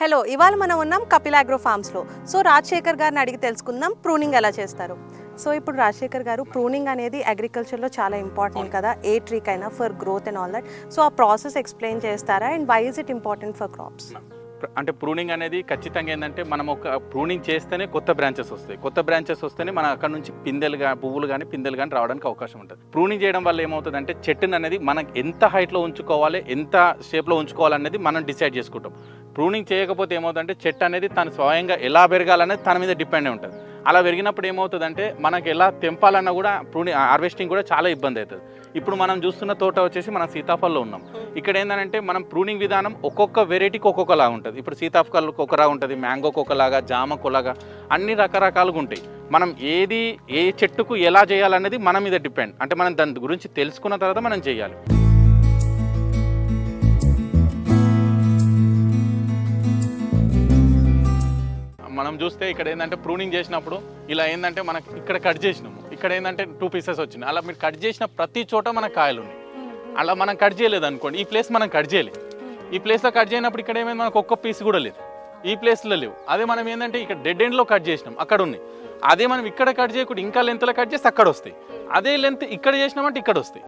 Hello ఇవాళ మనం ఉన్నాం కపిలాగ్రో ఫార్మ్స్లో సో రాజశేఖర్ గారిని అడిగి తెలుసుకుందాం ప్రూనింగ్ ఎలా చేస్తారు? సో ఇప్పుడు రాజశేఖర్ గారు ప్రూనింగ్ అనేది అగ్రికల్చర్లో చాలా ఇంపార్టెంట్ కదా a ట్రీకైనా for growth and all that so ఆ ప్రాసెస్ ఎక్స్ప్లెయిన్ చేస్తారా? And why is it important for crops అంటే ప్రూనింగ్ అనేది ఖచ్చితంగా ఏంటంటే మనం ఒక ప్రూనింగ్ చేస్తేనే కొత్త బ్రాంచెస్ వస్తాయి. కొత్త బ్రాంచెస్ వస్తేనే మన అక్కడ నుంచి పిందెలు కానీ పువ్వులు కానీ పిందెలు కానీ రావడానికి అవకాశం ఉంటుంది. ప్రూనింగ్ చేయడం వల్ల ఏమవుతుంది అంటే చెట్టుని అనేది మనం ఎంత హైట్లో ఉంచుకోవాలి ఎంత షేప్లో ఉంచుకోవాలి అనేది మనం డిసైడ్ చేసుకుంటాం. ప్రూనింగ్ చేయకపోతే ఏమవుతుందంటే చెట్టు అనేది తను స్వయంగా ఎలా పెరగాలనేది తన మీద డిపెండ్ అయి ఉంటుంది. అలా పెరిగినప్పుడు ఏమవుతుందంటే మనకి ఎలా తెంపాలన్నా కూడా ప్రూనింగ్ హార్వెస్టింగ్ కూడా చాలా ఇబ్బంది అవుతుంది. ఇప్పుడు మనం చూస్తున్న తోట వచ్చేసి మనం సీతాఫలంలో ఉన్నాం. ఇక్కడ ఏంటంటే మనం ప్రూనింగ్ విధానం ఒక్కొక్క వెరైటీకి ఒక్కొక్కలా ఉంటుంది. ఇప్పుడు సీతాఫలకు ఒకలా ఉంటుంది మ్యాంగోకి ఒకలాగా జామకు ఒకలాగా అన్ని రకరకాలుగా ఉంటాయి. మనం ఏది ఏ చెట్టుకు ఎలా చేయాలనేది మన మీద డిపెండ్. అంటే మనం దాని గురించి తెలుసుకున్న తర్వాత మనం చేయాలి. మనం చూస్తే ఇక్కడ ఏంటంటే ప్రూనింగ్ చేసినప్పుడు ఇలా ఏంటంటే మనకి ఇక్కడ కట్ చేసినాము. ఇక్కడ ఏంటంటే టూ పీసెస్ వచ్చినాయి. అలా మీరు కట్ చేసిన ప్రతి చోట మనకు కాయలు ఉన్నాయి. అలా మనం కట్ చేయలేదు అనుకోండి. ఈ ప్లేస్ మనం కట్ చేయలేదు. ఈ ప్లేస్లో కట్ చేయనప్పుడు ఇక్కడ ఏమైంది? మనకు ఒక్క పీస్ కూడా లేదు. ఈ ప్లేస్లో లేవు. అదే మనం ఏంటంటే ఇక్కడ డెడ్ ఎండ్లో కట్ చేసినాం. అక్కడ ఉన్నాయి. అదే మనం ఇక్కడ కట్ చేయకుండా ఇంకా లెంత్లో కట్ చేస్తే అక్కడ వస్తాయి. అదే లెంత్ ఇక్కడ చేసినామంటే ఇక్కడ వస్తాయి.